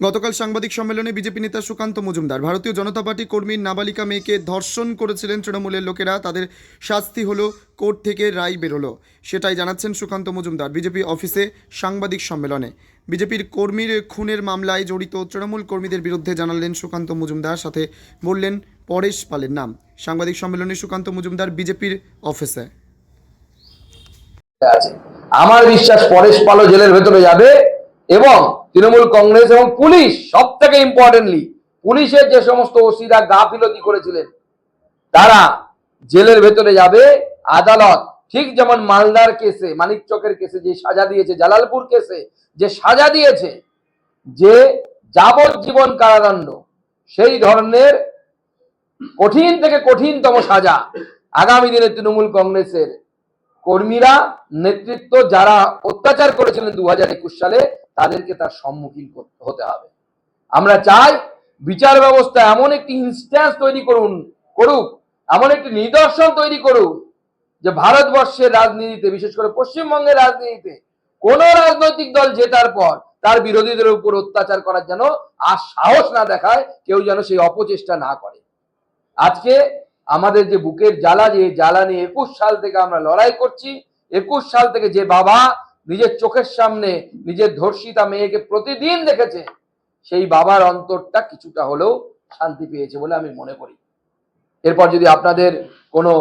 গতকাল সাংবাদিক সম্মেলনে বিজেপি নেতা সুকান্ত মজুমদার, ভারতীয় জনতা পার্টি কর্মীর নাবালিকা মেয়েকে ধর্ষণ করেছিলেন তৃণমূলের লোকেরা, তাদের শাস্তি হলো কোর্ট থেকে রায় বেরোলো, সেটাই জানাচ্ছেন সুকান্ত মজুমদার বিজেপি অফিসে সাংবাদিক সম্মেলনে। বিজেপির কর্মীর খুনের মামলায় জড়িত তৃণমূল কর্মীদের বিরুদ্ধে জানালেন সুকান্ত মজুমদার, সাথে বললেন পরেশ পালের নাম। সাংবাদিক সম্মেলনে সুকান্ত মজুমদার বিজেপির অফিসে। আমার বিশ্বাস পরেশ পালও জেলের ভেতরে যাবে। এবং তৃণমূল কংগ্রেস এবং পুলিশ সব থেকে ইম্পর্টেন্টলি পুলিশের যে সমস্ত ওসিরা গাফিলতি করেছিলেন, তারা জেলের ভেতরে যাবে, আদালত ঠিক যেমন মালদার কেসে, মানিক চকের কেসে যে সাজা দিয়েছে, জালালপুর কেসে যে সাজা দিয়েছে, যে যাবজ্জীবন কারাদণ্ড, সেই ধরনের কঠিন থেকে কঠিনতম সাজা আগামী দিনে তৃণমূল কংগ্রেসের কর্মীরা নেতৃত্ব যারা অত্যাচার করেছিলেন দু সালে, তাদেরকে তার সম্মুখীন হতে হবে। আমরা চাই বিচার ব্যবস্থা এমন একটি ইনস্ট্যান্স তৈরি করুন, করুক, এমন একটি নিদর্শন তৈরি করুক যে ভারতবর্ষের রাজনীতিতে, বিশেষ করে পশ্চিমবঙ্গের রাজনীতিতে, কোন রাজনৈতিক দল জেতার পর তার বিরোধীদের উপর অত্যাচার করার যেন আর সাহস না দেখায়, কেউ যেন সেই অপচেষ্টা না করে। আজকে আমাদের যে বুকের জ্বালা, যে জ্বালা নিয়ে একুশ সাল থেকে আমরা লড়াই করছি, একুশ সাল থেকে যে বাবা নিজের চোখের সামনে নিজের ধর্ষিতা মেয়েকে প্রতিদিন দেখেছে, সেই বাবার অন্তরটা কিছুটা হলেও শান্তি পেয়েছে বলে আমি মনে করি। এরপর যদি আপনাদের কোনো